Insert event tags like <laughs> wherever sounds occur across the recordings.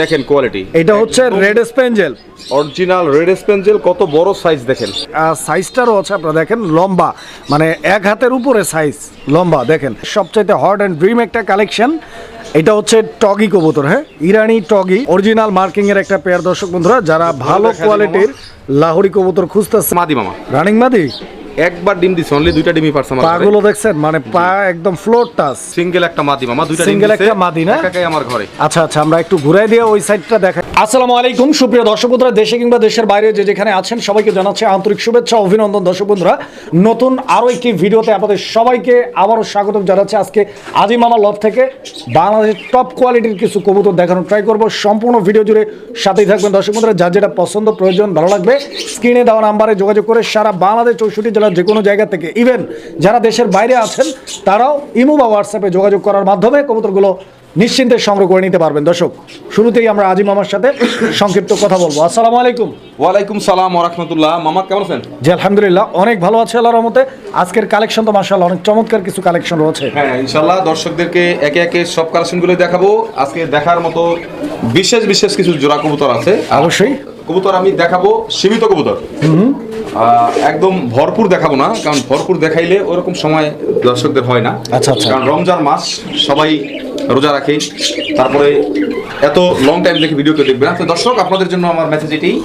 দেখেন কোয়ালিটি এটা হচ্ছে red spangle original red spangle কত বড় সাইজ দেখেন। সাইজটারও আছে আপনারা দেখেন লম্বা। মানে এক হাতের উপরে সাইজ লম্বা দেখেন। সবচাইতে হট অ্যান্ড ড্রিম একটা কালেকশন এটা হচ্ছে টগি কবুতর হ্যাঁ? ইরানি টগি অরিজিনাল মার্কিং এর একটা পেয়ার দর্শক বন্ধুরা যারা ভালো কোয়ালিটির লাহোরি কবুতর খুঁজতেছে। মাদি মামা। রানিং মাদি? একবার ডিম দিছে অনলি দুইটা ডিমই পারছে আমার পাগুলো দেখছেন? মানে পা একদম ফ্লোর টাচ সিঙ্গেল একটা মাদি মামা দুইটা ডিম দিছে একটা মাদি না? একাকাই আমার ঘরে। আচ্ছা আচ্ছা আমরা একটু ঘুরাই দিয়ে ওই সাইডটা দেখাই। আসসালামু আলাইকুম সুপ্রিয় দর্শক বন্ধুরা দেশে কিংবা দেশের বাইরে যে যেখানে আছেন সবাইকে জানাচ্ছি আন্তরিক শুভেচ্ছা অভিনন্দন দর্শক বন্ধুরা। নতুন আরও একটি ভিডিওতে আপনাদের সবাইকে আবারও স্বাগতম জানাচ্ছি আজকে আজি মামা লভ থেকে। বাংলাদেশের টপ কোয়ালিটির কিছু কবুতর দেখানোর ট্রাই করব। সম্পূর্ণ ভিডিও জুড়ে সাথেই থাকবেন দর্শক বন্ধুরা যার যেটা পছন্দ প্রয়োজন ভালো লাগবে স্ক্রিনে দেওয়া নাম্বারে যোগাযোগ করে সারা বাংলাদেশ চৌষট্টি জেলার যে কোনো জায়গা থেকে। ইভেন যারা দেশের বাইরে আছেন তারাও ইমো বা হোয়াটসঅ্যাপে যোগাযোগ করার মাধ্যমে কবুতরগুলো নিশ্চিন্তে সংগ্রহ করে নিতে পারবেন। দর্শক শুরুতেই আমরা আজিম মামার সাথে সংক্ষিপ্ত কথা বলব। আসসালামু আলাইকুম। ওয়ালাইকুম সালাম ওরহমতুল্লাহ মামা কেমন আছেন? জি আলহামদুলিল্লাহ। অনেক ভালো আছে আল্লাহর রহমতে। আজকের কালেকশন তো মাশাআল্লাহ অনেক চমৎকার কিছু কালেকশন রয়েছে। হ্যাঁ ইনশাল্লাহ দর্শকদেরকে একে একে সব কালেকশনগুলো দেখাবো। আজকে দেখার মতো বিশেষ বিশেষ কিছু জোড়া কবুতর আছে। অবশ্যই। কবুতর আমি দেখাবো সীমিত কবুতর। একদম ভরপুর দেখাবো না কারণ ভরপুর দেখাইলে ওরকম সময় দর্শকদের হয় না। আচ্ছা, আচ্ছা। কারণ রমজান মাস সবাই রোজা রাখে। তারপরে এত লং টাইম দেখে ভিডিও কেউ দেখবে না। তো দর্শক আপনাদের জন্য আমার মেসেজ এটাই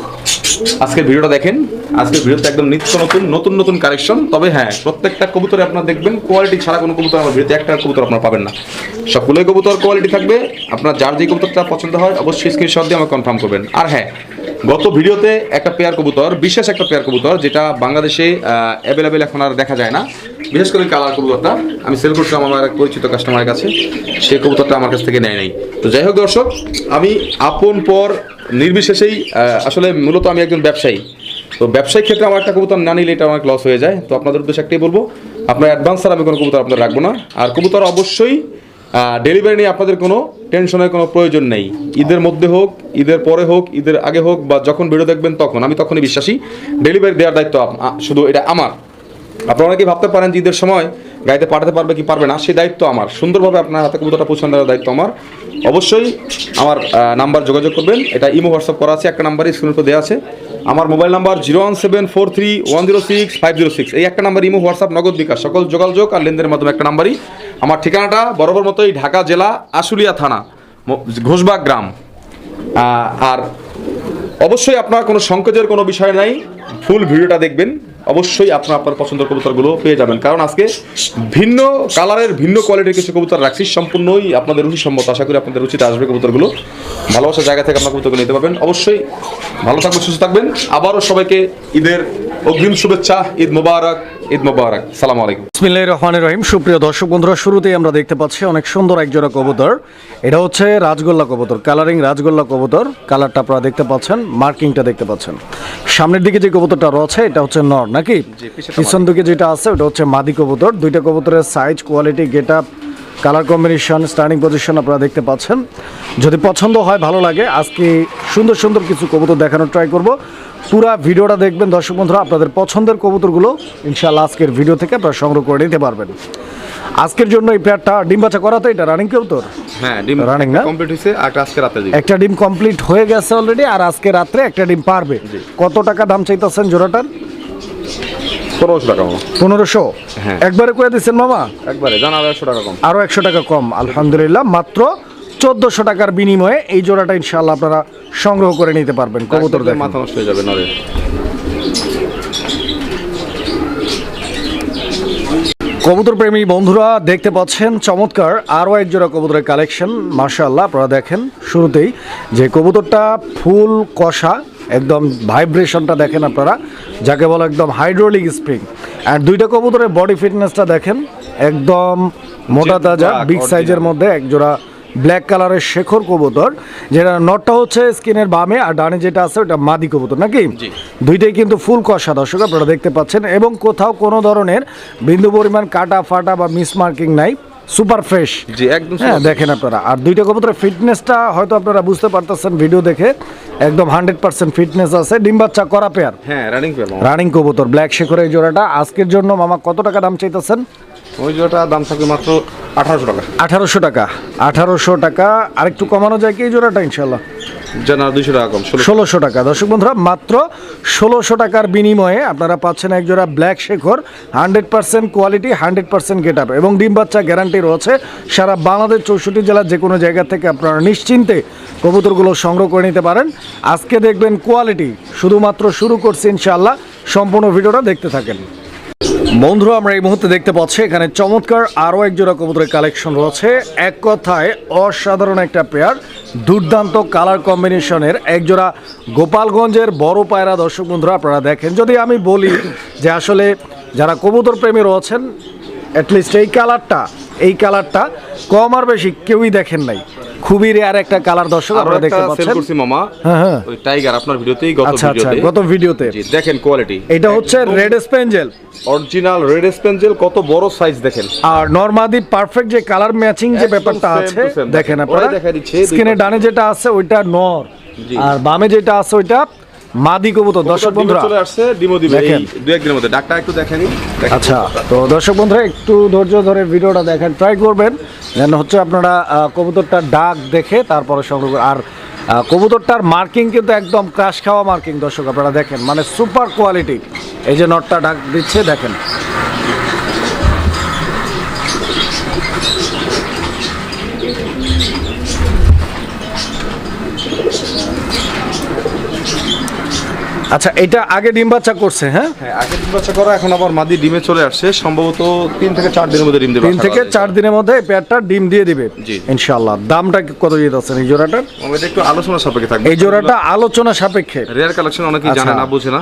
আজকের ভিডিওটা দেখেন। আজকের ভিডিওতে একদম নিত্য নতুন নতুন নতুন কালেকশন তবে হ্যাঁ প্রত্যেকটা কবুতরে আপনারা দেখবেন কোয়ালিটি ছাড়া কোনো কবুতর আমার ভিডিওতে একটা কবুতর আপনারা পাবেন না। সবগুলোই কবুতর কোয়ালিটি থাকবে। আপনার যার যে কবুতরটা পছন্দ হয় অবশ্যই স্ক্রিনশট দিয়ে আমাকে কনফার্ম করবেন। আর হ্যাঁ গত ভিডিওতে একটা পেয়ার কবুতর, বিশেষ একটা পেয়ার কবুতর, যেটা বাংলাদেশে অ্যাভেলেবেল এখন আর দেখা যায় না। বিশেষ করে কালার কবুতরটা, আমি সেল করছিলাম আমার এক পরিচিত কাস্টমারের কাছে সেই কবুতরটা আমার কাছ থেকে নেয় নাই। তো যাই হোক দর্শক, আমি আপন পর নির্বিশেষেই আসলে মূলত আমি একজন ব্যবসায়ী। তো ব্যবসায়িক ক্ষেত্রে আমার একটা কবুতর না নিলে এটা অনেক লস হয়ে যায়। তো আপনাদের উদ্দেশ্যে একটাই বলব, আপনার অ্যাডভান্স ছাড়া আমি কোনো কবুতর আপনার রাখব না। আর কবুতর অবশ্যই ডেলিভারি নিয়ে আপনাদের কোনো টেনশনের কোনো প্রয়োজন নেই। ঈদের মধ্যে হোক, ঈদের পরে হোক, ঈদের আগে হোক, বা যখন ভিডিও দেখবেন তখন। আমি তখনই বিশ্বাসী ডেলিভারি দেওয়ার দায়িত্ব শুধু এটা আমার। আপনারা অনেকেই ভাবতে পারেন যে ঈদের সময় গাড়িতে পাঠাতে পারবে কি পারবে না সেই দায়িত্ব আমার। সুন্দরভাবে আপনার হাতে কবুতরটা পৌঁছানো দেওয়ার দায়িত্ব আমার। অবশ্যই আমার নাম্বার যোগাযোগ করবেন। এটা ইমো হোয়াটসঅ্যাপ করা আছে, একটা নাম্বারই স্ক্রিন উপর দেওয়া আছে। আমার mobile number zero one seven four three one zero six five zero six এই একটা নাম্বার ইমো হোয়াটসঅ্যাপ নগদ বিকাশ। সকল যোগাযোগ আর লেনদেনের মাধ্যমে একটা নাম্বারই আমার ঠিকানাটা বরাবর মতোই ঢাকা জেলা আশুলিয়া থানা ঘোষবাগ গ্রাম। আর অবশ্যই আপনার কোনো সংকোচের কোনো বিষয় নাই, ফুল ভিডিওটা দেখবেন। অবশ্যই আপনার আপনার পছন্দের কবুতরগুলো পেয়ে যাবেন। কারণ আজকে ভিন্ন কালারের, ভিন্ন কোয়ালিটির কিছু কবুতর রাখছি, সম্পূর্ণই আপনাদের রুচি সম্মত আশা করি আপনাদের রুচিতে আসবে কবুতরগুলো। ভালোবাসার জায়গা থেকে আপনার কবুতরগুলো নিতে পারবেন। অবশ্যই ভালো থাকবেন, সুস্থ থাকবেন। আবারও সবাইকে ঈদের অগ্রিম শুভেচ্ছা, ঈদ মোবারক। ঈদ মোবারক। সালাম আলাইকুম। বিসমিল্লাহির রহমানির রহিম। সুপ্রিয় দর্শক বন্ধুরা শুরুতেই আমরা দেখতে পাচ্ছি অনেক সুন্দর একজোড়া কবুতর। এটা হচ্ছে রাজগোল্লা কবুতর কালারিং রাজগোল্লা কবুতর। কালারটা আপনারা দেখতে পাচ্ছেন মার্কিংটা দেখতে পাচ্ছেন। সামনের দিকে যে কবুতরটা রয়েছে এটা হচ্ছে নর নাকি? পিছন দিকে যেটা আছে ওটা হচ্ছে মাদি কবুতর। দুইটা কবুতরের size quality get up colour combination stunning position আপনারা দেখতে পাচ্ছেন। যদি পছন্দ হয় ভালো লাগে আজকে সুন্দর সুন্দর কিছু কবুতর দেখানোর ট্রাই করব। পুরা ভিডিওটা দেখবেন দর্শক বন্ধুরা আপনাদের পছন্দের কবুতরগুলো ইনশাআল্লাহ আজকের ভিডিও থেকে আপনারা সংগ্রহ করে নিতে পারবেন। আজকের জন্য এই পেয়ারটা ডিম বাচ্চা করা তো এটা রানিং কবুতর হ্যাঁ ডিম Running না? কমপ্লিট হয়েছে আর আজকে রাতে একটা ডিম কমপ্লিট হয়ে গেছে অলরেডি আর আজকে রাত্রে একটা ডিম পারবে। কত টাকা দাম চাইতেছেন জোড়াটার? পনেরোশো টাকা মামা পনেরোশো? হ্যাঁ। একবারে করে দিচ্ছেন মামা? একবারে জানা একশো টাকা কম। আরও একশো টাকা কম আলহামদুলিল্লাহ। মাত্র চোদ্দশো টাকার বিনিময়ে এই জোড়াটা ইনশাআল্লাহ আপনারা সংগ্রহ করে নিতে পারবেন। কবুতর মাথা নষ্ট হয়ে যাবে নরে। কবুতর প্রেমী বন্ধুরা দেখতে পাচ্ছেন চমৎকার। আরও এক জোড়া কবুতরের কালেকশন মার্শাল্লাহ আপনারা দেখেন শুরুতেই। যে কবুতরটা ফুল কষা একদম ভাইব্রেশনটা দেখেন আপনারা যাকে বলে একদম হাইড্রোলিক স্প্রিং। আর দুইটা কবুতরের বডি ফিটনেসটা দেখেন একদম মোটা তাজা বিগ সাইজের মধ্যে এক জোড়া ব্ল্যাক কালারের শেখর কবুতর যেটা নটটা হচ্ছে স্কিনের বামে আর ডানে যেটা আছে ওটা মাদি কবুতর নাকি? দুইটাই কিন্তু ফুল কষা দর্শক আপনারা দেখতে পাচ্ছেন এবং কোথাও কোনো ধরনের বিন্দু পরিমাণ কাটা ফাটা বা মিস মার্কিং নাই। Super fresh. জি একদম হ্যাঁ দেখেন আপনারা। আর দুইটা কবুতরের ফিটনেসটা হয়তো আপনারা বুঝতে পারতেছেন ভিডিও দেখে। একদম হান্ড্রেড পার্সেন্ট ফিটনেস আছে। ডিম বাচ্চা করা পেয়ার হ্যাঁ রানিং পেয়ার রানিং কবুতর ব্ল্যাক শেখরের এই জোড়াটা। আজকের জন্য মামা কত টাকা দাম চাইতেছেন? ওই জোড়াটা দাম থাকবে মাত্র আঠারোশো টাকা। আঠারোশো টাকা। আঠারোশো টাকা। আরেকটু কমানো যায় কি এই জোড়াটা ইনশাল্লাহ ষোলোশো। টাকা। দর্শক বন্ধুরা, মাত্র ষোলোশো টাকার বিনিময়ে আপনারা পাচ্ছেন একজোড়া black Shekhar, hundred percent quality, hundred percent get up এবং ডিম বাচ্চা গ্যারান্টি রয়েছে। সারা বাংলাদেশ চৌষট্টি জেলার যে কোনো জায়গা থেকে আপনারা নিশ্চিন্তে কবুতরগুলো সংগ্রহ করে নিতে পারেন। আজকে দেখবেন কোয়ালিটি, শুধুমাত্র শুরু করছি ইনশাআল্লাহ, সম্পূর্ণ ভিডিওটা দেখতে থাকেন। বন্ধুরা, আমরা এই মুহূর্তে দেখতে পাচ্ছি, এখানে চমৎকার আরও একজোড়া কবুতরের কালেকশন রয়েছে। এক কথায় অসাধারণ একটা পেয়ার দুর্দান্ত কালার কম্বিনেশনের একজোড়া গোপালগঞ্জের বড় পায়রা। দর্শক বন্ধুরা, আপনারা দেখেন, যদি আমি বলি যে আসলে যারা কবুতর প্রেমী রয়েছেন অ্যাটলিস্ট এই কালারটা এই কালারটা কম আর বেশি কেউই দেখেন নাই। খুবই রেয়ার একটা কালার দর্শক আপনারা দেখতে সেল পাচ্ছেন। করছি মামা। হ্যাঁ হ্যাঁ। ওই টাইগার আপনার ভিডিওতেই গত আচ্ছা আচ্ছা ভিডিওতে গত ভিডিওতে। জি, দেখেন কোয়ালিটি এটা হচ্ছে red spangle original red spangle কত বড় সাইজ দেখেন। আর নরমাদি পারফেক্ট যে কালার ম্যাচিং যে ব্যাপারটা আছে দেখেন আপনারা। স্ক্রিনে ডানে যেটা আছে ওইটা নর। আর বামে যেটা আছে ওইটা মাদি কবুতর দর্শক বন্ধুরা চলে আসছে ডিমো দিবে। এই দুই একদিনের মধ্যে। ডাকটা একটু দেখেনি। আচ্ছা তো দর্শক বন্ধুরা একটু ধৈর্য ধরে ভিডিওটা দেখেন ট্রাই করবেন। যেন হচ্ছে আপনারা কবুতরটার ডাক দেখে তারপরে সংগ্রহ আর কবুতরটার মার্কিং কিন্তু একদম ক্রাশ খাওয়া মার্কিং দর্শক আপনারা দেখেন। মানে সুপার কোয়ালিটি এই যে নটটা ডাক দিচ্ছে দেখেন। আচ্ছা এটা আগে ডিম বাচ্চা করছে হ্যাঁ? হ্যাঁ আগে ডিম বাচ্চা করা এখন আবার মাদি ডিমে চলে আসছে। সম্ভবত তিন থেকে চার দিনের মধ্যে ডিম দেবে তিন থেকে চার দিনের মধ্যে পেয়ারটা ডিম দিয়ে দিবে। জি। ইনশাল্লাহ দামটা কত দিয়ে দিচ্ছেন এই জোড়াটা এটা একটু আলোচনা সাপেক্ষে থাকবে। এই জোড়াটা আলোচনা সাপেক্ষে। রেয়ার কালেকশন অনেকেই জানে আচ্ছা। না বুঝে না।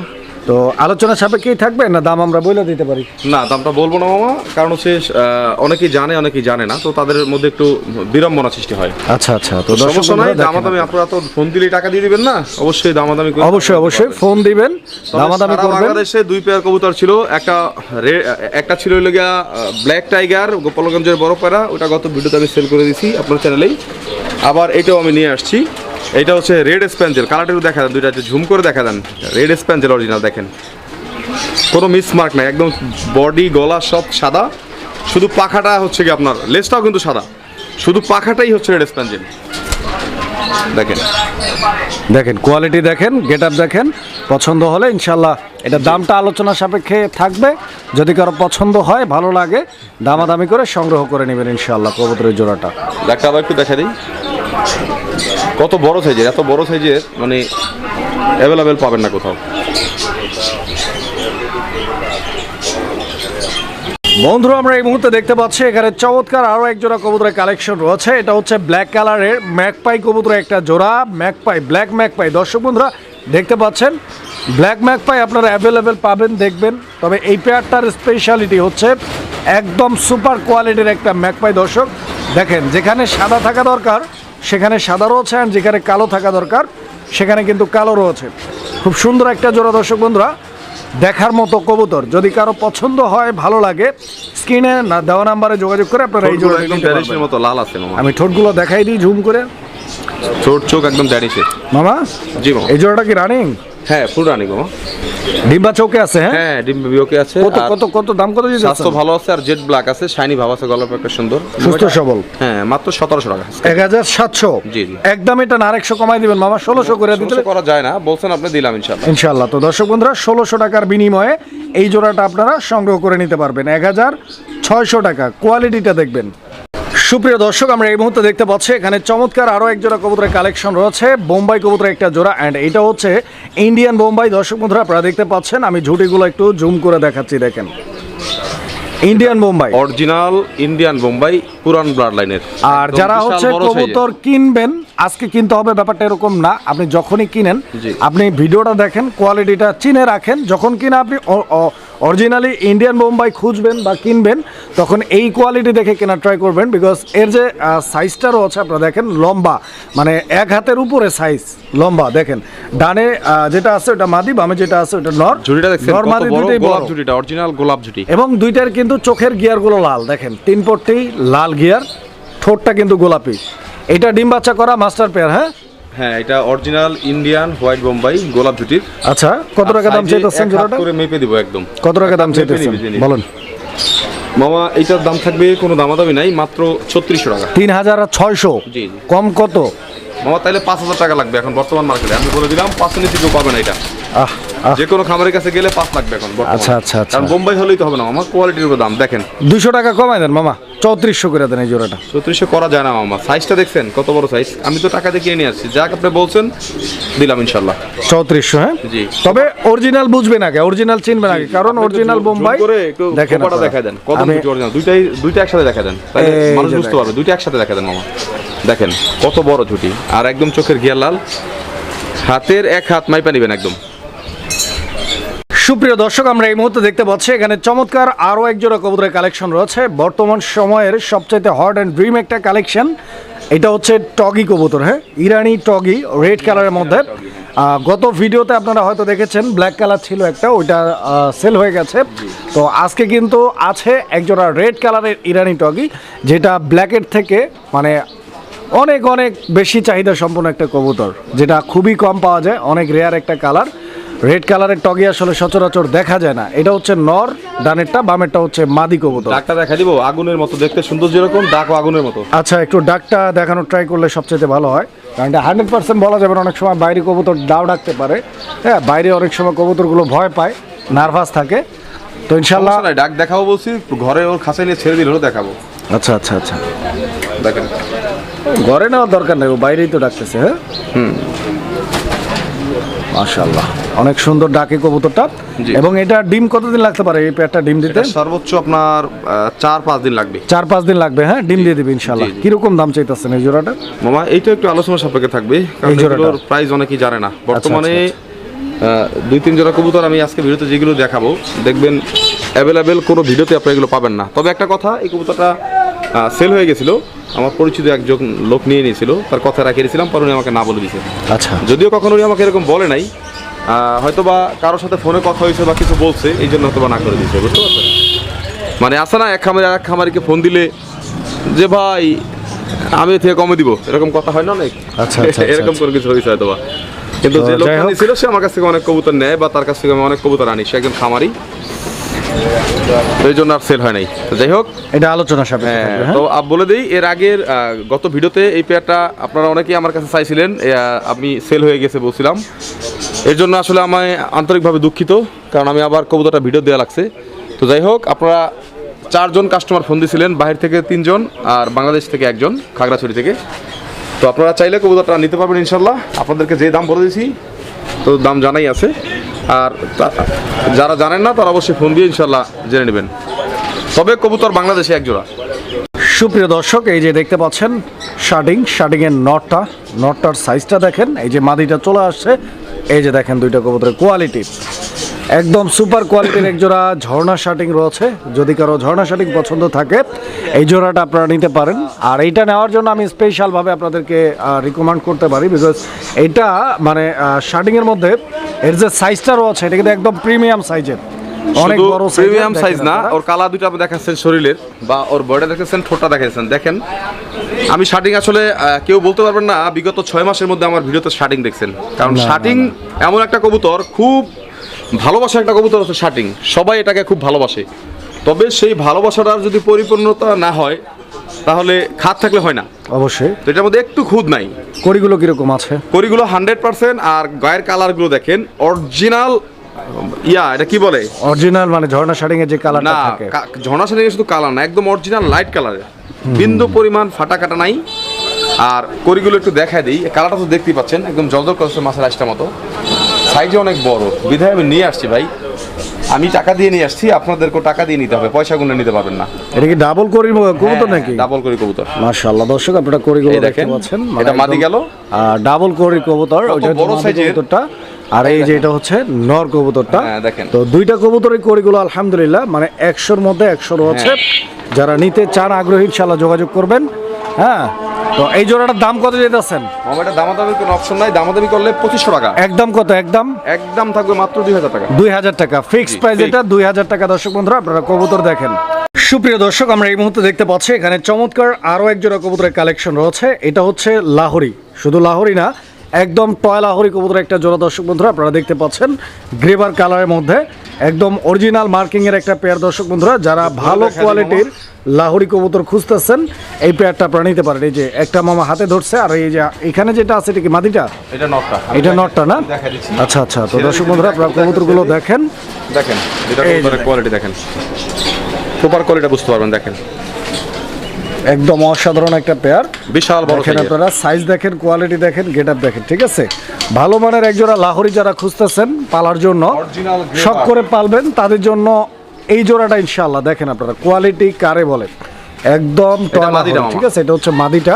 তো আলোচনা সাপেক্ষেই থাকবে? না দাম আমরা বলে দিতে পারি? না দামটা বলব না মামা কারণ হচ্ছে অনেকেই জানে অনেকেই জানে না তো তাদের মধ্যে একটু বিড়ম্বনা সৃষ্টি হয়। আচ্ছা আচ্ছা তো সমস্যা নাই দামাদামি আপনারা তো ফোন দিলেই টাকা দিয়ে দিবেন না অবশ্যই দামাদামি অবশ্যই অবশ্যই ফোন দিবেন দামাদামি করবেন। বাংলাদেশে দুই পেয়ার কবুতর ছিল একটা একটা ছিল হলো গিয়া ব্ল্যাক টাইগার গোপালগঞ্জের বড় পায়রা ওটা গত ভিডিওতে আমি সেল করে দিছি আপনার চ্যানেলেই আবার এটাও আমি নিয়ে আসছি। এটা হচ্ছে রেড স্প্যাঞ্জেল কালারটা একটু দেখা দেন দুইটা ঝুম করে দেখা দেন। রেড স্প্যাঞ্জেল অরিজিনাল দেখেন। কোনো মিসমার্ক নাই একদম বডি গলা সব সাদা। শুধু পাখাটা হচ্ছে কি আপনার লেসটাও কিন্তু সাদা। শুধু পাখাটাই হচ্ছে রেড স্প্যাঞ্জেল দেখেন। দেখেন কোয়ালিটি দেখেন গেট আপ দেখেন। পছন্দ হলে ইনশাল্লাহ এটা দামটা আলোচনা সাপেক্ষে থাকবে। যদি কারও পছন্দ হয় ভালো লাগে দামাদামি করে সংগ্রহ করে নেবেন ইনশাল্লাহ কবুতরের জোড়াটা। ডাক্তার আবার একটু দেখা দিই। কত বড় সাইজের এত বড় সাইজের মানে অ্যাভেলেবেল পাবেন না কোথাও। বন্ধুরা, আমরা এই মুহূর্তে দেখতে পাচ্ছি, এখানে চমৎকার আরও এক জোড়া কবুতরের কালেকশন রয়েছে। এটা হচ্ছে ব্ল্যাক কালারের ম্যাকপাই কবুতরের একটা জোড়া ম্যাকপাই ব্ল্যাক ম্যাকপাই দর্শক বন্ধুরা, দেখতে পাচ্ছেন ব্ল্যাক ম্যাকপাই আপনারা অ্যাভেলেবেল পাবেন, দেখবেন। তবে এই পেয়ারটার স্পেশালিটি হচ্ছে একদম সুপার কোয়ালিটির একটা ম্যাকপাই দর্শক, দেখেন, যেখানে সাদা থাকা দরকার সেখানে সাদা রয়েছে আর যেখানে কালো থাকা দরকার সেখানে কিন্তু কালো রয়েছে। খুব সুন্দর একটা জোড়া দর্শক বন্ধুরা দেখার মতো কবুতর। যদি কারও পছন্দ হয় ভালো লাগে স্ক্রিনে না দেওয়া নাম্বারে যোগাযোগ করে আপনারা এই জোড়া মতো লাল আছে মামা। আমি ঠোঁটগুলো দেখাই দিই ঝুম করে। ঠোঁট চোখ একদম ড্যানিশের মামা জি এই জোড়াটা কি রানিং হ্যাঁ ফুল রানি মামা ডিম্বা চৌকে আছে হ্যাঁ? হ্যাঁ ডিম বিওকে আছে। কত কত কত দাম কত দিয়ে স্বাস্থ্য ভালো আছে আর জেড ব্ল্যাক আছে শাইনি ভাব আছে গল্প একটা সুন্দর। সুস্থ সবল। হ্যাঁ মাত্র সতেরোশো টাকা। এক হাজার সাতশো? জি, জি। একদম এটা না আরেকশো কমাই দিবেন মামা ষোলোশো করে দিতে করা যায় না বলছেন আপনি দিলাম ইনশাল্লাহ ইনশাল্লাহ তো দর্শক বন্ধুরা ষোলোশো টাকার বিনিময়ে এই জোড়াটা আপনারা সংগ্রহ করে নিতে পারবেন। এক হাজার ছয়শো টাকা। কোয়ালিটিটা দেখবেন। সুপ্রিয় দর্শক আমরা এই মুহূর্তে দেখতে পাচ্ছি এখানে চমৎকার আরও এক জোড়া কবুতরের কালেকশন রয়েছে বোম্বাই কবুতরের একটা জোড়া অ্যান্ড এটা হচ্ছে ইন্ডিয়ান বোম্বাই দর্শক বন্ধুরা আপনারা দেখতে পাচ্ছেন আমি ঝুটিগুলো একটু জুম করে দেখাচ্ছি দেখেন। Indian Bombay original Indian Bombay পুরান ব্লাড লাইনের আর যারা হচ্ছে কবুতর কিনবেন আজকে কিনতে হবে ব্যাপারটা এরকম না। আপনি যখনই কিনেন আপনি ভিডিওটা দেখেন কোয়ালিটিটা চিনে রাখেন। যখন কিনা আপনি অরিজিনালি ইন্ডিয়ান বোম্বাই খুঁজবেন বা কিনবেন তখন এই কোয়ালিটি দেখে কেনা ট্রাই করবেন বিকজ এর যে সাইজটা রয়েছে আপনারা দেখেন লম্বা। মানে এক হাতের উপরে সাইজ লম্বা দেখেন। ডানে যেটা আছে ওটা মাদি বামে যেটা আছে ওটা নর। ঝুড়িটা দেখছেন নর মাদি বড় দুইটাই গোলাপ। ঝুড়িটা অরিজিনাল গোলাপ ঝুড়ি। এবং দুইটার কিন্তু চোখের গিয়ারগুলো লাল দেখেন। তিন পট্টি লাল গিয়ার ঠোঁটটা কিন্তু গোলাপি। এটা ডিম বাচ্চা করা মাস্টার পেয়ার হ্যাঁ? হ্যাঁ এটা অরিজিনাল ইন্ডিয়ান হোয়াইট বোম্বাই গোলাপ ঝুটির আচ্ছা কত টাকা দাম চাইতেছেন জোড়াটা? করে মেপে দিব একদম। কত টাকা দাম চাইতেছেন? বলুন। মামা এইটার দাম থাকবে কোনো দামাদামি নাই মাত্র ছত্রিশশো টাকা। তিন হাজার আর ছয়শো। কম কত? মামা তাইলে পাঁচ হাজার টাকা লাগবে এখন বর্তমান মার্কেটে আমি বলে দিলাম পাঁচশো নিচে কেউ পাবে না এটা। আহ যে কোনো খামারের কাছে গেলে পাঁচ লাগবে এখন আচ্ছা, আচ্ছা, আচ্ছা। কারণ বোম্বাই হলেই তো হবে না মামা। কোয়ালিটির উপর দাম দেখেন। দুশো টাকা কমাই দেন মামা। চৌত্রিশশো করে দেন এই জোড়াটা। চৌত্রিশশো করা যায় না মামা। সাইজটা দেখছেন কত বড় সাইজ আমি তো টাকা দিয়ে কিনে নিয়ে আসছি। যাক আপনি বলছেন দিলাম ইনশাল্লাহ। চৌত্রিশশো হ্যাঁ? জি। তবে অরিজিনাল বুঝবেন আগে অরিজিনাল চিনবেন আগে কারণ অরিজিনাল বোম্বাই দেখেন খোপাটা দেখা দেন কত অরিজিনাল দুইটাই দুইটা একসাথে দেখা দেন। মানুষ বুঝতে পারবে দুইটা একসাথে দেখা দেন মামা। দেখেন কত বড় ঝুটি। আর একদম চোখের ঘিয়ার লাল। হাতের এক হাত মাইপা নিবেন একদম। সুপ্রিয় দর্শক, আমরা এই মুহূর্তে দেখতে পাচ্ছি, এখানে চমৎকার আরও একজোড়া কবুতরের কালেকশন রয়েছে। বর্তমান সময়ের সবচাইতে হট অ্যান্ড ড্রিম একটা কালেকশন, এটা হচ্ছে টগি কবুতর হ্যাঁ? ইরানি টগি রেড কালারের মধ্যে। গত ভিডিওতে আপনারা হয়তো দেখেছেন ব্ল্যাক কালার ছিল একটা, ওইটা সেল হয়ে গেছে। তো আজকে কিন্তু আছে একজোড়া রেড কালারের ইরানি টগি, যেটা ব্ল্যাকের থেকে মানে অনেক অনেক বেশি চাহিদা সম্পন্ন একটা কবুতর, যেটা খুবই কম পাওয়া যায়, অনেক রেয়ার একটা কালার রেড কালারের টগি আসলে সচরাচর দেখা যায় না। এটা হচ্ছে নর ডানেরটা বামেরটা হচ্ছে মাদি কবুতর। ডাকটা দেখা দিব আগুনের মতো দেখতে সুন্দর যেরকম ডাকও আগুনের মতো। আচ্ছা একটু ডাকটা দেখানোর ট্রাই করলে সবচেয়ে ভালো হয়। কারণ এটা হান্ড্রেড পার্সেন্ট বলা যাবে না অনেক সময় বাইরে কবুতর ডাও ডাকতে পারে। হ্যাঁ বাইরে অনেক সময় কবুতরগুলো ভয় পায় নার্ভাস থাকে। তো ইনশাল্লাহ ডাক দেখাবো বলছি ঘরে ওর খাঁচায় নিয়ে ছেড়ে দিল দেখাবো। আচ্ছা আচ্ছা আচ্ছা। দেখেন। ঘরে নেওয়ার দরকার নেই ও বাইরেই তো ডাকতেছে হ্যাঁ? হুম। মাশাল্লাহ অনেক সুন্দর ডাকে কবুতরটা। এবং এটা ডিম কতদিন লাগতে পারে? এই পেয়ারটা ডিম দিতে? সর্বোচ্চ আপনার চার পাঁচ দিন লাগবে। চার পাঁচ দিন লাগবে হ্যাঁ? ডিম দিয়ে দিবে ইনশাল্লাহ। কীরকম দাম চাইতেছেন এই জোড়াটা? মামা এইটা একটু আলোচনা সাপেক্ষে থাকবে কারণ? এগুলোর প্রাইস অনেকেই জানে না। বর্তমানে আচ্ছা, দুই তিন জোড়া কবুতর আমি আজকে ভিডিওতে যেগুলো দেখাবো দেখবেন অ্যাভেলেবেল কোনো ভিডিওতে আপনি এগুলো পাবেন না। তবে একটা কথা এই কবুতরটা সেল হয়ে গেছিল। আমার পরিচিত একজন লোক নিয়ে নিয়েছিল তার কথা রাখিয়ে দিয়েছিলাম পরে উনি আমাকে না বলে দিয়েছে। আচ্ছা। যদিও কখনো উনি আমাকে এরকম বলে নাই আহ, হয়তো বা কারোর সাথে ফোনে কথা হয়েছে বা কিছু বলছে এই জন্য হয়তোবা না করে দিয়েছে বুঝতে পারছেন? মানে আসে না এক খামারি আর এক খামারিকে ফোন দিলে যে ভাই আমি থেকে কমে দিব। এরকম কথা হয় না অনেক? আচ্ছা, আচ্ছা, এরকম আচ্ছা। কোনো কিছু হয়েছে হয়তো বা কিন্তু যে লোকটা ছিল সে আমার কাছ থেকে অনেক কবুতর নেয় বা তার কাছ থেকে আমি অনেক কবুতর আনি। সে একজন খামারি। এই জন্য আর সেল হয় নাই। তো যাই হোক। এটা আলোচনা সাপেক্ষে হ্যাঁ, হ্যাঁ? তো আপ বলে দিই এর আগের গত ভিডিওতে এই পেয়ারটা আপনারা অনেকেই আমার কাছে চাইছিলেন আমি সেল হয়ে গেছে বলছিলাম। এর জন্য আসলে আমায় আন্তরিকভাবে দুঃখিত, কারণ আমি আবার কবুতরটা ভিডিও দেওয়া লাগছে। তো যাই হোক, আপনারা চারজন কাস্টমার ফোন দিয়েছিলেন বাহির থেকে তিনজন আর বাংলাদেশ থেকে একজন, খাগড়াছড়ি থেকে। তো আপনারা চাইলে কবুতরটা নিতে পারবেন ইনশাল্লাহ আপনাদেরকে যে দাম বলে দিয়েছি তো দাম জানাই আছে। আর যারা জানেন না, তারা অবশ্যই ফোন দিয়ে ইনশাল্লাহ জেনে নেবেন। তবে কবুতর বাংলাদেশে একজোড়া সুপ্রিয় দর্শক, এই যে দেখতে পাচ্ছেন শার্টিং এর নটটা, নটটার সাইজটা দেখেন, এই যে মাদিটা চলে আসছে এই যে দেখেন দুইটা কবুতরের কোয়ালিটি একদম সুপার কোয়ালিটির এক জোড়া ঝর্ণা শার্টিং রয়েছে। যদি কারও ঝর্ণা শার্টিং পছন্দ থাকে, এই জোড়াটা আপনারা নিতে পারেন। আর এইটা নেওয়ার জন্য আমি স্পেশালভাবে আপনাদেরকে রিকমেন্ড করতে পারি বিকজ এটা মানে শার্টিংয়ের মধ্যে এর যে সাইজটা রয়েছে, এটা কিন্তু একদম প্রিমিয়াম সাইজের অনেক বড় প্রিমিয়াম সাইজ না ওর কালা দুটো আপনি দেখাচ্ছেন শরীরের বা ওর বডি দেখাচ্ছেন ঠোঁটটা দেখাচ্ছেন। দেখেন আমি শার্টিং আসলে কেউ বলতে পারবেন না বিগত ছয় মাসের মধ্যে আমার ভিডিওতে শার্টিং দেখছেন। কারণ শার্টিং এমন একটা কবুতর খুব ভালোবাসা একটা কবুতর হচ্ছে শার্টিং সবাই এটাকে খুব ভালোবাসে। তবে সেই ভালোবাসাটার যদি পরিপূর্ণতা না হয় তাহলে খাত থাকলে হয় না। অবশ্যই। তো এটার মধ্যে একটু খুদ নাই। কড়িগুলো কীরকম আছে? করিগুলো হান্ড্রেড পার্সেন্ট আর গায়ের কালারগুলো দেখেন অরিজিনাল ইয়া এটা কি বলে? অরিজিনাল মানে ঝর্ণা শার্টিং এর যে কালারটা থাকে। ঝর্ণা সেনে শুধু কালার না একদম অরিজিনাল লাইট কালারের বিন্দু পরিমাণ ফাটা কাটা নাই। আর করিগুলো একটু দিই কালারটা তো দেখতেই পাচ্ছেন একদম জলদর করছে মাছের মতো। সাইজে অনেক বড় বিধায় আমি নিয়ে আসছি ভাই। আমি টাকা দিয়ে নিয়ে আসছি আপনাদেরকেও টাকা দিয়ে নিতে হবে পয়সা গুলো নিতে পারবেন না। এটা কি ডাবল করি কবুতর নাকি? ডাবল করি কবুতর। মাশাআল্লাহ দর্শক আপনারা এই দেখতে পাচ্ছেন এটা মাদি গেল। ডাবল করি কবুতর ওইটা বড় সাইজের। কবুতরটা। আর এই যে এটা হচ্ছে নর কবুতরটা। হ্যাঁ, দেখেন। তো দুইটা কবুতরের করিগুলো আলহামদুলিল্লাহ মানে একশোর মধ্যে একশো রয়েছে। হ্যাঁ। যারা নিতে চান আগ্রহী ইনশাআল্লাহ যোগাযোগ করবেন। হ্যাঁ তো এই জোড়াটার দাম কত যেতেছেন আমার কোনো অপশন নাই দামাদামি করলে পঁচিশশো টাকা। একদম কত একদম? একদম থাকবে মাত্র দুই হাজার টাকা। দুই হাজার টাকা। ফিক্সড প্রাইস এটা দুই হাজার টাকা। দর্শক বন্ধুরা আপনারা কবুতর দেখেন। সুপ্রিয় দর্শক আমরা এই মুহূর্তে দেখতে পাচ্ছি এখানে চমৎকার আরও এক জোড়া কবুতরের কালেকশন রয়েছে। এটা হচ্ছে লাহোরি। শুধু লাহোরি না একদম টয় লাহোরি কবুতরের একটা জোড়া দর্শক বন্ধুরা আপনারা দেখতে পাচ্ছেন গ্রেভার কালারের মধ্যে একদম অরিজিনাল মার্কিং এর একটা পেয়ার দর্শক বন্ধুরা যারা ভালো কোয়ালিটির লাহোরি কবুতর খুঁজতেছেন এই পেয়ারটা আপনারা নিতে পারেন। এই যে একটা মামা হাতে ধরছে আর এই যে এখানে যেটা আছে এটা কি মাদিটা? এটা নটটা। এটা নটটা না? আচ্ছা আচ্ছা তো দর্শক বন্ধুরা আপনারা কবুতরগুলো দেখেন। দেখেন এটা কোয়ালিটি দেখেন। সুপার কোয়ালিটি বুঝতে পারবেন দেখেন। একদম অসাধারণ একটা পেয়ার বিশাল বড় দেখেন আপনারা সাইজ দেখেন কোয়ালিটি দেখেন গেট আপ দেখেন ঠিক আছে? ভালো মানের একজোড়া লাহোরি যারা খুঁজতেছেন পালার জন্য সব শখ করে পালবেন তাদের জন্য এই জোড়াটা ইনশাআল্লাহ। দেখেন আপনারা কোয়ালিটি কারে বলে? একদম। ঠিক আছে? এটা হচ্ছে মাদিটা।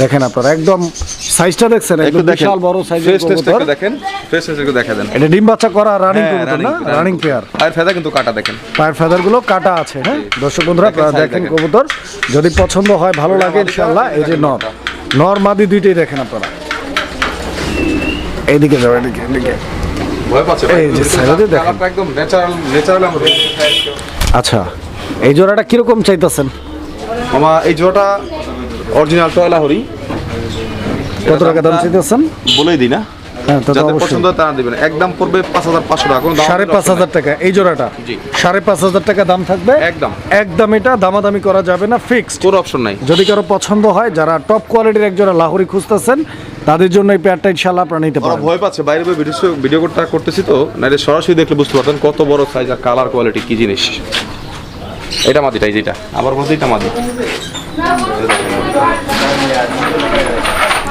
দেখেন আপনারা একদম সাইজটা দেখছেন একদম বিশাল বড় সাইজের কবুতর। দেখেন। ফ্রেশ টেস্ট একটু দেখা দেন। এটা ডিম বাচ্চা করা রানিং হ্যাঁ, কবুতর না? রানিং পেয়ার ফেদা কিন্তু কাটা দেখেন। পায়ের ফেদারগুলো কাটা আছে হ্যাঁ? দর্শক বন্ধুরা আপনারা দেখেন। কবুতর। যদি পছন্দ হয় ভালো লাগে ইনশাআল্লাহ। এই যে নর। নর মাদি দুইটাই দেখেন আপনারা। এইদিকে যাও এদিকে এদিকে আচ্ছা এই জোড়াটা কীরকম চাইতেছেন? মামা এই জোড়াটা অরিজিনাল টয়লা হরি। কত টাকা দাম চাইতেছেন? বলেই দিই না। হ্যাঁ যাদের পছন্দ তারা দিবেন। একদম পড়বে পাঁচ হাজার পাঁচশো টাকা সাড়ে পাঁচ হাজার টাকা। এই জোড়াটা? সাড়ে পাঁচ হাজার টাকা দাম থাকবে? একদম। একদম এটা দামাদামি করা যাবে না ফিক্সড কোনো অপশন নাই। যদি কারও পছন্দ হয় যারা টপ কোয়ালিটির একজোড়া লাহোরি খুঁজতেছেন তাদের জন্য এই পেয়ারটা ইনশাআল্লাহ আপনারা নিতে পারেন ভয় পাচ্ছে বাইরে ভিডিও ভিডিও করতে করতেছি তো সরাসরি দেখলে বুঝতে পারতেন কত বড় সাইজ আর কালার কোয়ালিটি কি জিনিস। এটা মাদিটাই যেটা। আবার বলতে এটা মাদি।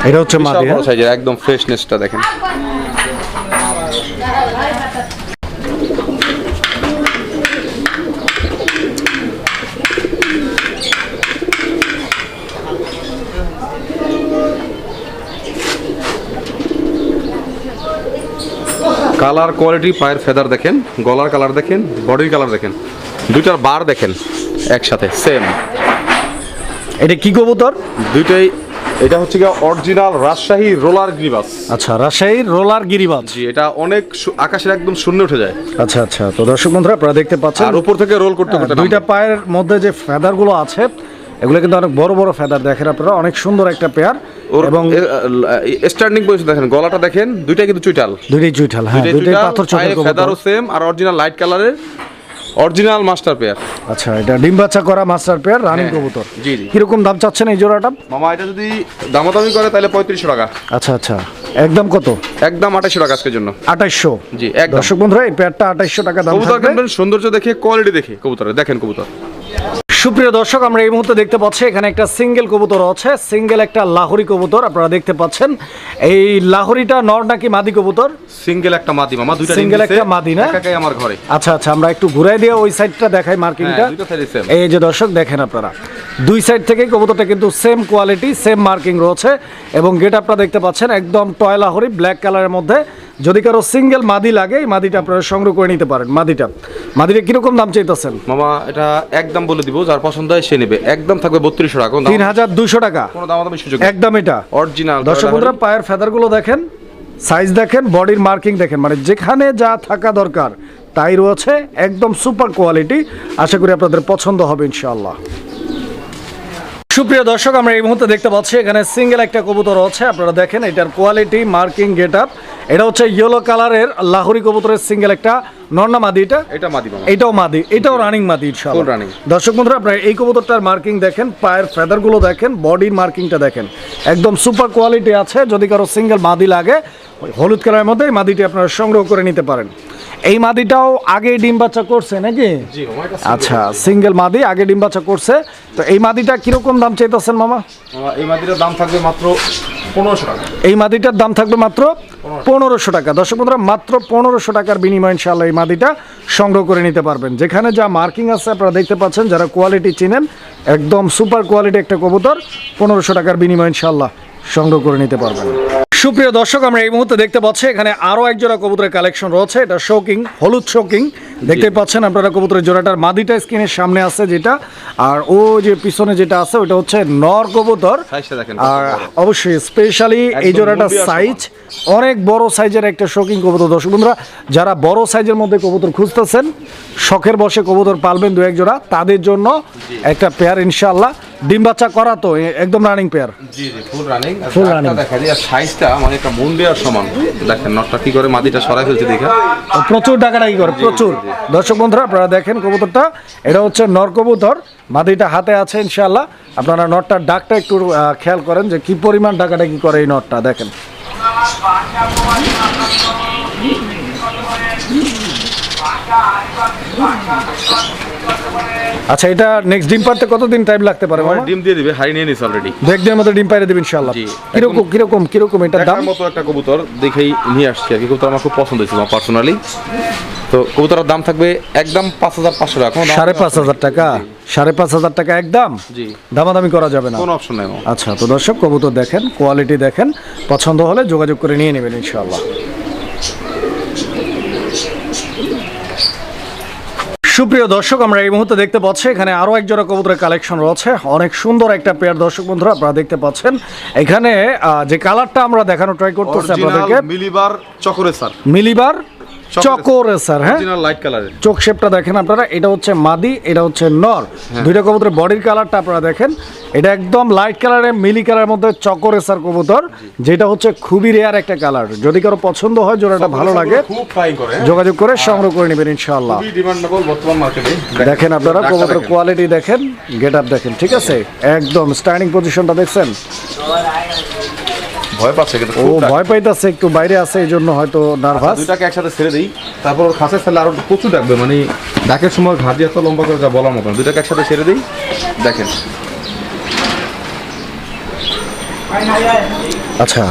এটা হচ্ছে মাদি বড় হ্যাঁ? সাইজের একদম ফ্রেশনেসটা দেখেন। কালার কোয়ালিটি পায়ের ফেদার দেখেন গলার কালার দেখেন বডির কালার দেখেন। দুইটার বার দেখেন একসাথে সেম এটা কি কবুতর? দুইটাই এটা হচ্ছে গিয়ে অরিজিনাল রাজশাহী রোলার গ্রিবাস। আচ্ছা রাজশাহীর রোলার গিরিবাজ জি এটা অনেক সু- আকাশের একদম শূন্য উঠে যায়। আচ্ছা আচ্ছা তো দর্শক বন্ধুরা আপনারা দেখতে পাচ্ছেন আর উপর থেকে রোল করতে করতে দুইটা। পায়ের মধ্যে যে ফেদারগুলো আছে এগুলো কিন্তু অনেক বড় বড় ফেদার দেখেন আপনারা অনেক সুন্দর একটা পেয়ার ওর এবং স্ট্যান্ডিং পজিশন দেখেন গলাটা দেখেন দুইটা কিন্তু চুইটাল। দুইটাই চুইঠাল হ্যাঁ দুইটাই পাথর চোখের কবুতর। ফেদারও সেম আর অরিজিনাল লাইট কালারের অরিজিনাল মাস্টার পেয়ার আচ্ছা এটা ডিম বাচ্চা করা মাস্টার পেয়ার রানিং কবুতর। জি, জি। কীরকম দাম চাচ্ছেন এই জোড়াটা? মামা এটা যদি দামাদামি করে তাহলে পঁয়ত্রিশশো টাকা। আচ্ছা আচ্ছা। একদম কত? একদম আঠাশশো টাকা আজকের জন্য। আঠাইশশো জি একদম। দর্শক বন্ধুরা এই পেয়ারটা আঠাইশশো টাকা দাম কবুতর সৌন্দর্য দেখে কোয়ালিটি দেখে কবুতরের। দেখেন কবুতর। সুপ্রিয় দর্শক আমরা এই মুহূর্তে দেখতে পাচ্ছি এখানে একটা সিঙ্গেল কবুতর আছে সিঙ্গেল একটা লাহোরি কবুতর আপনারা দেখতে পাচ্ছেন। এই লাহোরিটা নর নাকি মাদি কবুতর? সিঙ্গেল একটা মাদি মামা দুইটা Single একটা মাদি না? একাই আমার ঘরে। আচ্ছা আচ্ছা আমরা একটু ঘুরাই দিয়ে ওই সাইডটা দেখাই মার্কিংটা। হ্যাঁ। এই যে দর্শক দেখেন আপনারা। দুই সাইড থেকেই কবুতরটা কিন্তু সেম কোয়ালিটি সেম মার্কিং রয়েছে এবং গেট আপটা দেখতে পাচ্ছেন একদম টয় লাহোরি ব্ল্যাক কালারের মধ্যে। যদি কারও সিঙ্গেল মাদি লাগে এই মাদিটা আপনারা সংগ্রহ করে নিতে পারেন মাদিটা। মাদিটা কীরকম দাম চাইতেছেন? মামা এটা একদম বলে দিব যার পছন্দ হয় সে নেবে। একদম থাকবে বত্রিশশো টাকা তিন হাজার দুইশো টাকা। কোনো দামাদামি সুযোগ একদম এটা। অরিজিনাল দর্শক বন্ধুরা পায়ের ফেদারগুলো দেখেন সাইজ দেখেন বডির মার্কিং দেখেন। মানে যেখানে যা থাকা দরকার তাই রয়েছে একদম সুপার কোয়ালিটি আশা করি আপনাদের পছন্দ হবে ইনশাআল্লাহ। সুপ্রিয় দর্শক আমরা এই মুহূর্তে দেখতে পাচ্ছি এখানে সিঙ্গেল একটা কবুতর আছে। আপনারা দেখেন এটার কোয়ালিটি মার্কিং গেট আপ এটা হচ্ছে ইয়েলো কালারের লাহোরি কবুতরের সিঙ্গেল একটা। নর্না মাদি এটা? এটা মাদি এটাও মাদি এটাও রানিং মাদি ইনশাআল্লাহ। Running। দর্শক বন্ধুরা আপনারা এই কবুতরটার মার্কিং দেখেন পায়ের ফেদারগুলো দেখেন বডির মার্কিংটা দেখেন। একদম সুপার কোয়ালিটি আছে যদি কারও সিঙ্গেল মাদি লাগে হলুদ কালারের মধ্যে এই মাদিটি আপনারা সংগ্রহ করে নিতে পারেন। এই মাদিটাও আগে ডিম বাচ্চা করছে নাকি? আচ্ছা সিঙ্গেল মাদি আগে ডিম বাচ্চা করছে। তো এই মাদিটা কীরকম দাম চাইতেছেন মামা? এই মাদিটার দাম থাকবে মাত্র পনেরোশো টাকা। এই মাদিটার দাম থাকবে মাত্র পনেরোশো। টাকা। দর্শক বন্ধুরা মাত্র পনেরোশো টাকার বিনিময় ইনশাল্লাহ এই মাদিটা সংগ্রহ করে নিতে পারবেন। যেখানে যা মার্কিং আছে আপনারা দেখতে পাচ্ছেন যারা কোয়ালিটি চিনেন একদম সুপার কোয়ালিটি একটা কবুতর পনেরোশো টাকার বিনিময় ইনশাল্লাহ সংগ্রহ করে নিতে পারবেন। সুপ্রিয় দর্শক আমরা এই মুহূর্তে দেখতে পাচ্ছি এখানে আরও এক জোড়া কবুতরের কালেকশন রয়েছে। এটা শোকিং হলুদ শোকিং। দেখতে পাচ্ছেন আপনারা কবুতরের জোড়াটার মাদিটা স্ক্রিনের সামনে আছে যেটা। আর ও যে পিছনে যেটা আছে ওটা হচ্ছে নর কবুতর। আর অবশ্যই স্পেশালি এই একদম জোড়াটা মুরগি আর সাইজ অনেক বড় সাইজের একটা শৌখিন কবুতর। দর্শক বন্ধুরা যারা বড় সাইজের মধ্যে কবুতর খুঁজতেছেন শখের বসে কবুতর পালবেন দু এক জোড়া তাদের জন্য একটা পেয়ার ইনশাআল্লাহ। ডিম বাচ্চা করা তো একদম রানিং পেয়ার জি জি ফুল রানিং Full running। দেখা যায় সাইজটা একটা মন দেওয়ার সমান। দেখেন নটটা কি করে মাটিটা সরাই ফেলছে দেখেন প্রচুর ডাকাডাকি করে? প্রচুর। দর্শক বন্ধুরা আপনারা দেখেন কবুতরটা। এটা হচ্ছে নর কবুতর। মাদিটা হাতে আছে ইনশাল্লাহ আপনারা নটটার ডাকটা একটু খেয়াল করেন যে কি পরিমাণ ডাকাডাকি কি করে এই নটটা দেখেন। আচ্ছা এটা নেক্সট ডিম পারতে কতদিন টাইম লাগতে পারে আমার ডিম দিয়ে দিবে হাই নিয়ে নিস অলরেডি দেখ দিয়ে আমাদের ডিম পাইরে দেবেন ইনশাল্লাহ জি। কীরকম কীরকম কীরকম এটার দাম? মতো একটা কবুতর দেখেই নিয়ে আসছি আর কি। কবুতর আমার খুব পছন্দ হয়েছিল আমার পার্সোনালি তো কবুতরের দাম থাকবে একদম পাঁচ হাজার পাঁচশো টাকা। সাড়ে পাঁচ হাজার টাকা? সাড়ে পাঁচ হাজার টাকা একদম? জি। দামাদামি করা যাবে না। কোনো অপশন নাই। আচ্ছা তো দর্শক কবুতর দেখেন কোয়ালিটি দেখেন পছন্দ হলে যোগাযোগ করে নিয়ে নেবেন ইনশাআল্লাহ। সুপ্রিয় দর্শক আমরা এই মুহূর্তে দেখতে পাচ্ছি এখানে আরও এক জোড়া কবুতরের কালেকশন রয়েছে। অনেক সুন্দর একটা পেয়ার দর্শক বন্ধুরা আপনারা দেখতে পাচ্ছেন। এখানে আহ, যে কালারটা আমরা দেখানো ট্রাই করতেছি আপনাদেরকে মিলিবার চকরে স্যার মিলিবার চকর স্যার হ্যাঁ? অরিজিনাল লাইট কালারের চোখ শেপটা দেখেন আপনারা এটা হচ্ছে মাদি এটা হচ্ছে নর। দুইটা কবুতরের বডির কালারটা আপনারা দেখেন। এটা একদম লাইট কালারের মিলি কালারের মধ্যে চকরে স্যার কবুতর। যেটা হচ্ছে খুবই রেয়ার একটা কালার যদি কারও পছন্দ হয় জোড়াটা ভালো লাগে হ্যাঁ? যোগাযোগ করে সংগ্রহ করে নেবেন ইনশাআল্লাহ। খুবই ডিমান্ডেবল বর্তমান মার্কেটে দেখেন আপনারা কবুতর কোয়ালিটি দেখেন। গেট আপ দেখেন ঠিক আছে? একদম স্ট্যান্ডিং পজিশনটা দেখছেন? ভয় পাচ্ছে কিন্তু ও। ভয় পাইতেছে একটু বাইরে আছে এই জন্য হয়তো নার্ভাস দুটাকে একসাথে ছেড়ে দিই তারপর ওর খাসের ফেলে আরও প্রচুর ডাকবে মানে ডাকের সময় ঘাট দিয়ে এত লম্বা করে যা বলার মতো না। দুটাকে একসাথে ছেড়ে দিই দেখেন আচ্ছা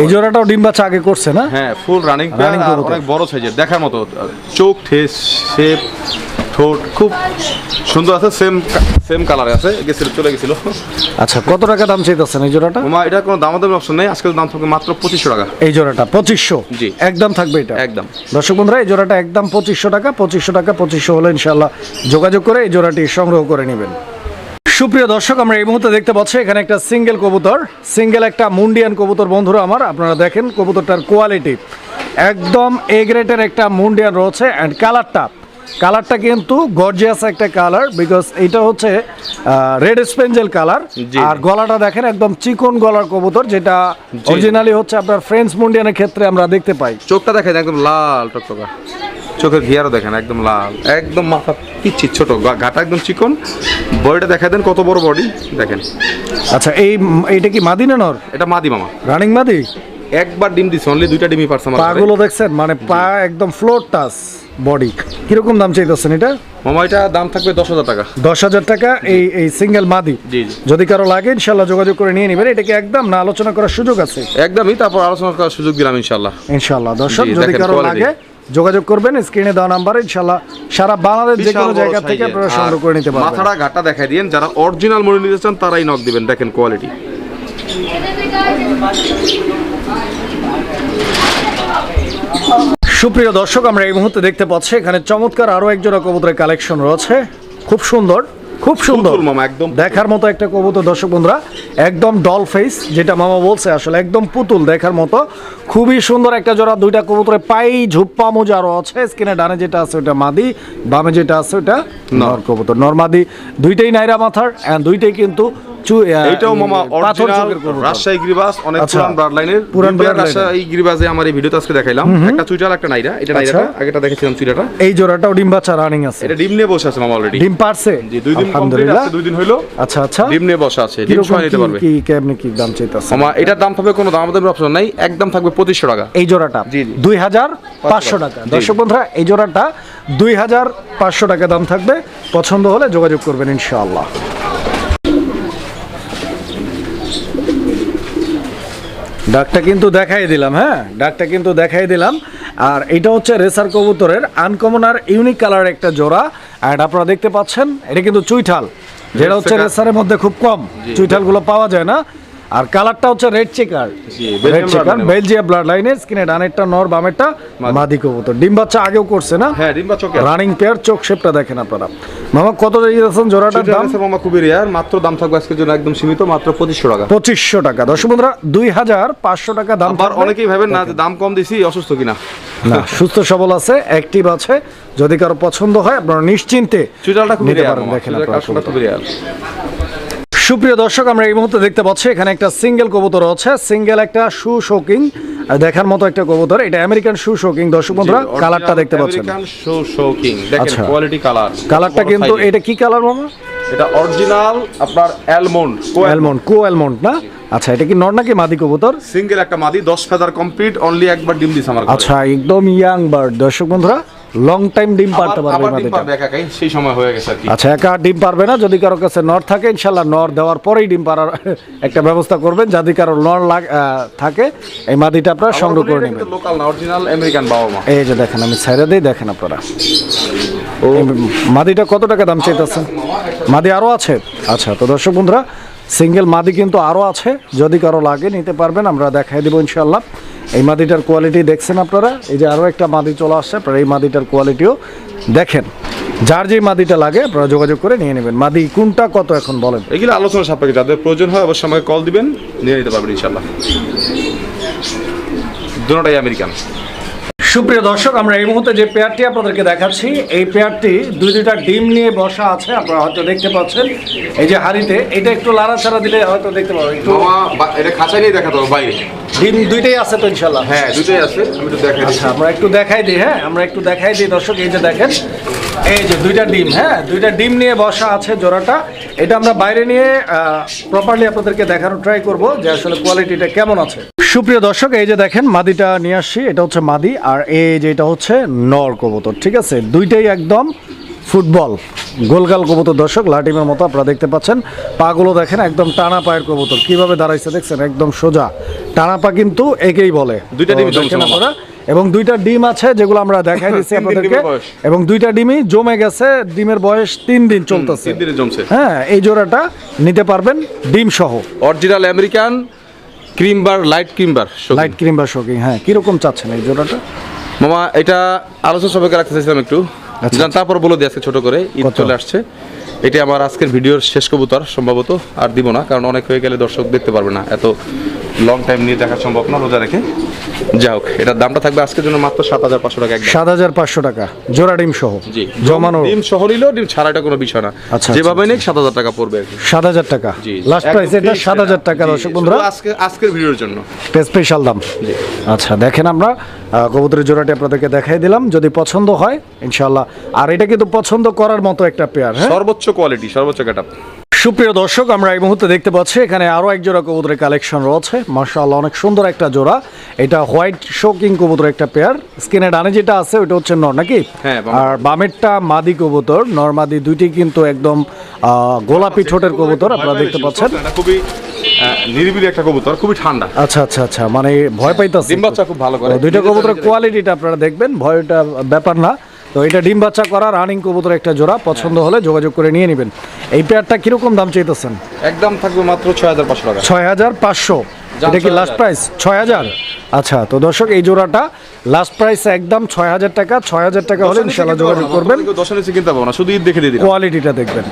এই জোড়াটাও ডিম বাচ্চা আগে করছে না হ্যাঁ ফুল রানিং। অনেক বড় সাইজের দেখার মতো চোখ ঠেস শেপ ঠোঁট খুব সুন্দর আছে সেম সেম কালারে আছে গেছিল চলে গেছিল। আচ্ছা কত টাকা দাম চাইতেছেন এই জোড়াটা? ওমা এটা কোনো দামাদামি অপশন নেই আজকে দাম থাকবে মাত্র পঁচিশশো টাকা। এই জোড়াটা পঁচিশশো? জি। একদম থাকবে এটা? একদম। দর্শক বন্ধুরা এই জোড়াটা একদম পঁচিশশো টাকা পঁচিশশো টাকা পঁচিশশো হলে ইনশাল্লাহ যোগাযোগ করে এই জোড়াটি সংগ্রহ করে নেবেন। সুপ্রিয় দর্শক আমরা এই মুহূর্তে দেখতে পাচ্ছি এখানে একটা সিঙ্গেল কবুতর সিঙ্গেল একটা মুন্ডিয়ান কবুতর। বন্ধুরা আমার আপনারা দেখেন কবুতরটার কোয়ালিটি একদম এ গ্রেডের একটা মুন্ডিয়ান রয়েছে অ্যান্ড কালারটা কালারটা কিন্তু গর্জিয়াস একটা কালার বিকজ এটা হচ্ছে রেড স্পেঞ্জেল কালার। আর গলাটা দেখেন একদম চিকন গলার কবুতর যেটা অরিজিনালি হচ্ছে আপনার ফ্রেঞ্চ মুন্ডিয়ানের ক্ষেত্রে আমরা দেখতে পাই। চোখটা দেখেন একদম লাল টকটকা। চোখের ঘিয়ারও দেখেন একদম লাল। একদম মাথা পিচ্ছি ছোট গাটা একদম চিকন। বডিটা দেখা দেন কত বড় বডি দেখেন। আচ্ছা এই এইটা কি মাদি না নর? এটা মাদি মামা। রানিং মাদি? একবার ডিম দিছে অনলি দুইটা ডিমই পারছে আমার। পাগুলো দেখছেন মানে পা একদম ফ্লোর টাচ বডি কীরকম দাম চাইতেছেন এটা? মামা এটা দাম থাকবে দশ হাজার টাকা। দশ হাজার টাকা এই এই সিঙ্গেল মাদি। জি জি। যদি কারও লাগে ইনশাল্লাহ যোগাযোগ করে নিয়ে নেবেন। এটাকে একদম না আলোচনা করার সুযোগ আছে? একদমই তারপর আলোচনা করার সুযোগ দিলাম ইনশাল্লাহ ইনশাল্লাহ দর্শক যদি কারও লাগে যোগাযোগ করবেন স্ক্রিনে দেওয়া নাম্বারে ইনশাল্লাহ সারা বাংলাদেশ যে কোনো জায়গা থেকে আপনারা সংগ্রহ করে নিতে পারবেন। মাথাটা ঘাটটা দেখাই দিয়েন যারা অরিজিনাল মনে নিতে চান তারাই নক দিবেন। দেখেন কোয়ালিটি সুপ্রিয় দর্শক আমরা এই মুহূর্তে দেখতে পাচ্ছি এখানে চমৎকার আরও এক জোড়া কবুতরের কালেকশন রয়েছে। খুব সুন্দর খুব সুন্দর মামা একদম দেখার মতো একটা কবুতর দর্শক বন্ধুরা একদম ডল ফেস যেটা মামা বলছে আসলে একদম পুতুল দেখার মতো। খুবই সুন্দর একটা জোড়া দুইটা কবুতরে পাই ঝুপ্পা মোজারও আছে স্কিনে ডানে যেটা আছে ওটা মাদি বামে যেটা আছে ওটা নর কবুতর। নর মাদি দুইটাই নাইরা মাথার দুইটাই কিন্তু চু- মামা অরিজিনাল রাজশাহী গিরিবাস অনেক। পুরান ব্লাড লাইনের পুরান blood রাজশাহী গিরিবাসে আমার এই ভিডিওতে আজকে দেখাইলাম। একটা চুইটাল একটা নাইরা। এটা নাইরাটা আচ্ছা। আগেটা দেখেছিলাম চুইটাটা এই জোড়াটাও ডিম বাচ্চা রানিং আছে। এটা ডিম নিয়ে বসে আছে মামা অলরেডি ডিম পারছে? জি দুই দিন আলহামদুলিল্লাহ। দুই দিন হইল। আচ্ছা আচ্ছা। ডিম নিয়ে বসে আছে ডিম কীরকম নিতে পারবে। কি কি কি দাম চাইতেছে? মামা এটার দাম থাকবে কোনো দাম দামের অপশন নাই। একদম থাকবে টাকা। এই জোড়াটা? জি। দুই হাজার পাঁচশো টাকা। দর্শক বন্ধুরা এই জোড়াটা দুই হাজার পাঁচশো টাকা দাম থাকবে। পছন্দ হলে যোগাযোগ করবেন ইনশাআল্লাহ। ডাকটা কিন্তু দেখাই দিলাম হ্যাঁ? ডাকটা কিন্তু দেখাই দিলাম। আর এটা হচ্ছে রেসার কবুতরের আনকমন আর ইউনিক কালার একটা জোড়া। অ্যান্ড আপনারা দেখতে পাচ্ছেন এটা কিন্তু চুইঠাল। যেটা হচ্ছে রেসারের মধ্যে খুব কম। চুইঠালগুলো পাওয়া যায় না। আর কালারটা হচ্ছে রেড চেকার জি, রেড চেকার বেলজিয়া ব্লাড লাইনের স্কিনে ডানেরটা নর বামেরটা মাদি। কবুতর। ডিম বাচ্চা আগেও করছে না? হ্যাঁ ডিম বা চোখে রানিং পেয়ার চোখ শেপটা দেখেন আপনারা। মামা কত দিয়েছেন জোড়াটার দাম? মামা খুবই রেয়ার মাত্র দাম থাকবে আজকের জন্য একদম সীমিত মাত্র পঁচিশশো টাকা। পঁচিশশো টাকা। দর্শক বন্ধুরা দুই হাজার পাঁচশো টাকা দাম আর অনেকেই ভাবেন না যে দাম কম দিছি অসুস্থ কিনা? না সুস্থ সবল আছে অ্যাক্টিভ আছে। যদি কারও পছন্দ হয় আপনারা নিশ্চিন্তে চুইটালটা খুবই রেয়ার দেখেন আপনারা সুপ্রিয় দর্শক আমরা এই মুহূর্তে দেখতে পাচ্ছি এখানে একটা সিঙ্গেল কবুতর আছে। সিঙ্গেল একটা শু শোকিং দেখার মতো একটা কবুতর। এটা আমেরিকান শু শোকিং দর্শক বন্ধুরা কালারটা দেখতে পাচ্ছেন। আমেরিকান শো শোকিং দেখেন আচ্ছা। কোয়ালিটি কালার কালারটা কিন্তু এটা কি কালার মামা? এটা অরিজিনাল আপনার অ্যালমন্ড কো অ্যালমন্ড কো অ্যালমন্ড না আচ্ছা এটা কি নর নাকি মাদি কবুতর? সিঙ্গেল একটা মাদি 10 ফেদার কমপ্লিট অনলি একবার ডিম দিছে আমার আচ্ছা একদম ইয়াং বার্ড দর্শক বন্ধুরা লং টাইম ডিম পারতে পারবে আবার ডিম পারবে একা সেই সময় হয়ে গেছে আর কি। আচ্ছা একা ডিম পারবে না যদি কারও কাছে নর থাকে ইনশাল্লাহ নর দেওয়ার পরেই ডিম পারার একটা ব্যবস্থা করবেন যদি কারও নর লাগ থাকে এই মাদিটা আপনারা সংগ্রহ করে নেবেন। লোকাল না অরিজিনাল আমেরিকান বাবা মা। এই যে দেখেন আমি ছাইরা দিই দেখেন আপনারা। এই মাদিটা কত টাকা দাম চাইতেছেন? মাদি আরও আছে? আচ্ছা তো দর্শক বন্ধুরা সিঙ্গেল মাদি কিন্তু আরও আছে যদি কারও লাগে নিতে পারবেন আমরা দেখাই দেবো ইনশাল্লাহ এই মাদিটার কোয়ালিটি দেখছেন আপনারা? এই যে আরও একটা মাদি চলে আসছে আপনারা এই মাদিটার কোয়ালিটিও দেখেন। যার যে মাদিটা লাগে আপনারা যোগাযোগ করে নিয়ে নেবেন। মাদি কোনটা কত এখন বলেন? এগুলো আলোচনা সাপেক্ষে যাদের প্রয়োজন হয় অবশ্যই আমাকে কল দিবেন নিয়ে নিতে পারবেন ইনশাল্লাহ দুটোটাই আমেরিকান। সুপ্রিয় দর্শক আমরা এই মুহূর্তে যে পেয়ারটি আপনাদেরকে দেখাচ্ছি এই পেয়ারটি দুই দুইটা ডিম নিয়ে বসা আছে আপনারা হয়তো দেখতে পাচ্ছেন। এই যে হাড়িতে এটা একটু লাড়াচাড়া দিলে হয়তো দেখতে পাবেন। একটু এটা খাঁচাই নিয়ে দেখাতে হবে বাইরে। ডিম দুইটাই আছে তো ইনশাল্লাহ হ্যাঁ দুটোই আছে। আমি একটু দেখাই আচ্ছা আমরা একটু দেখাই দিই হ্যাঁ আমরা একটু দেখাই দিই। দর্শক এই যে দেখেন এই যে দুইটা ডিম হ্যাঁ দুইটা ডিম নিয়ে বসা আছে জোড়াটা। এটা আমরা বাইরে নিয়ে প্রপারলি আপনাদেরকে দেখানোর ট্রাই করব যে আসলে কোয়ালিটিটা কেমন আছে। সুপ্রিয় দর্শক এই যে দেখেন মাদিটা নিয়ে আসছি। এটা হচ্ছে মাদি আর এই যে এটা হচ্ছে নর কবুতর ঠিক আছে? দুইটাই একদম ফুটবল। গোলগাল কবুতর দর্শক লাটিমের মতো আপনারা দেখতে পাচ্ছেন। পাগুলো দেখেন একদম টানা পায়ের কবুতর। কীভাবে দাঁড়াইছে দেখছেন? একদম সোজা। টানা পা কিন্তু একেই বলে। দুইটা দেখেন আপনারা এবং দুইটা ডিম আছে যেগুলো আমরা দেখাই দিচ্ছি <laughs> আপনাদেরকে। এবং দুইটা ডিমই জমে গেছে ডিমের বয়স তিন দিন চলতেছে। হ্যাঁ এই জোড়াটা নিতে পারবেন ডিম সহ original American cream bar light cream bar light cream বা শোকিং হ্যাঁ। কীরকম চাচ্ছেন এই জোড়াটা? মামা এটা আলোচনা সবাইকে রাখতে চাইছিলাম একটু? তারপর বলে আজকে ছোট করে ঈদ চলে আসছে। এটি আমার আজকের ভিডিওর শেষ কবুতর সম্ভবত আর দিব না কারণ অনেক হয়ে গেলে দর্শক দেখতে পারবে না এত লং টাইম নিয়ে দেখা সম্ভব না রোজা রেখে। যা হোক এটার দামটা থাকবে আজকের জন্য মাত্র সাত হাজার পাঁচশো টাকা সাত হাজার পাঁচশো টাকা জোড়া ডিম সহ জি জমানো। ডিম শহর নিলেও ডিম ছাড়া এটা কোনো বিষয় না। আচ্ছা, যেভাবে নেই সাত হাজার টাকা পড়বে। সাত হাজার টাকা। লাস্ট প্রাইস এটা সাত হাজার টাকা দর্শক বন্ধুরা। আজকে আজকের ভিডিওর জন্য। স্পেশাল দাম। আচ্ছা দেখেন আমরা কবুতরের জোড়াটি আপনাদেরকে দেখাই দিলাম। যদি পছন্দ হয় ইনশাল্লাহ আর এটা কিন্তু পছন্দ করার মতো একটা পেয়ার হ্যাঁ? সর্বোচ্চ কোয়ালিটি সর্বোচ্চ গেট সুপ্রিয় দর্শক আমরা এই মুহূর্তে দেখতে পাচ্ছি এখানে আরও এক জোড়া কবুতরের কালেকশন রয়েছে। মার্শাল্লাহ অনেক সুন্দর একটা জোড়া। এটা হোয়াইট শোকিং কবুতর একটা পেয়ার স্কিনে ডানে যেটা আছে ওইটা হচ্ছে নর নাকি? হ্যাঁ, আর বামেরটা মাদি কবুতর। নর মাদি দুইটি কিন্তু একদম আহ, গোলাপি ঠোঁটের কবুতর আপনারা দেখতে পাচ্ছেন। খুবই নিরিবিলি একটা কবুতর খুবই ঠান্ডা। আচ্ছা আচ্ছা আচ্ছা মানে ভয় পাইতাছে ডিম বাচ্চা খুব ভালো করে। দুইটা কবুতরের কোয়ালিটিটা আপনারা দেখবেন ভয়টা ব্যাপার না। তো এটা ডিম বাচ্চা করা রানিং কবুতর একটা জোড়া পছন্দ হলে যোগাযোগ করে নিয়ে নেবেন। এই পেয়ারটা কীরকম দাম চাইতেছেন? একদম থাকবে মাত্র ছয় হাজার পাঁচশো টাকা। ছয় হাজার পাঁচশো। এটা কি লাস্ট প্রাইস ছয় হাজার? আচ্ছা তো দর্শক এই জোড়াটা লাস্ট প্রাইস একদম ছয় হাজার টাকা। ছয় হাজার টাকা হলে ইনশাল্লাহ যোগাযোগ করবেন। দশ নিচে কিনতে পারব না শুধু ঈদ দেখে দিয়ে কোয়ালিটিটা দেখবেন।